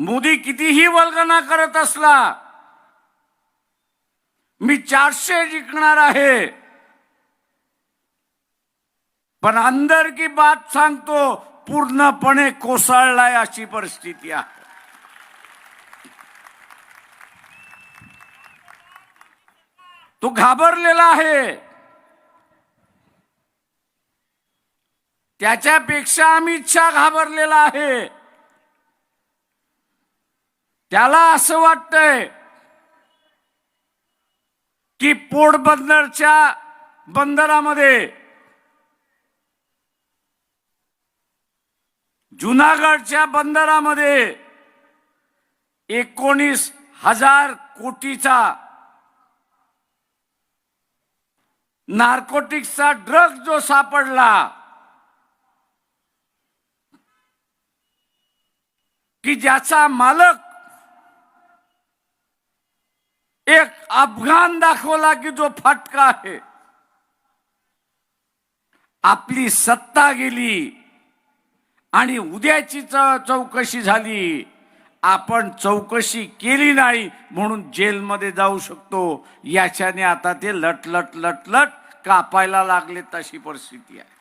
मोदी कितीही वल्गना करत असला मी चारशे जिंकणार आहे. पण अंदर की बात सांगतो पूर्णपणे कोसळलाय अशी परिस्थिती आहे. तो घाबरलेला आहे. त्याच्यापेक्षा अमित शहा घाबरलेला आहे. त्याला असं वाटतंय की पोटबंदरच्या बंदरामध्ये जुनागडच्या बंदरामध्ये एकोणीस हजार कोटीचा नार्कोटिक्सचा ड्रग जो सापडला की ज्याचा मालक एक अफगाण दाखवला की जो फटका आहे. आपली सत्ता गेली आणि उद्याची च- चौकशी झाली. आपण चौकशी केली नाही म्हणून जेलमध्ये जाऊ शकतो. याच्याने आता ते लट लट लट लट कापायला लागले तशी परिस्थिती आहे.